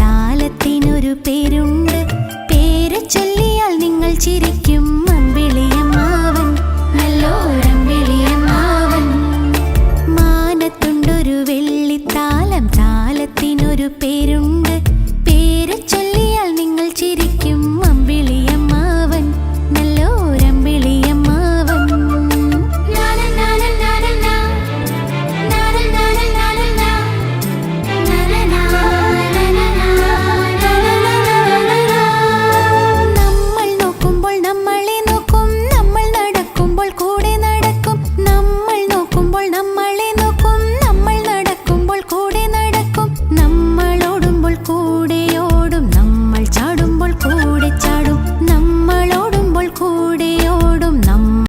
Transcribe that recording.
താലത്തിനൊരു പേരുണ്ട്. പേര് ചൊല്ലിയാൽ നിങ്ങൾ ചിരിക്കും. അമ്പിളിയമ്മാവൻ നല്ലോരമ്പിളിയമ്മാവൻ മാനത്തുണ്ടൊരു വെള്ളിത്താലം താലത്തിനൊരു പേരുണ്ട്.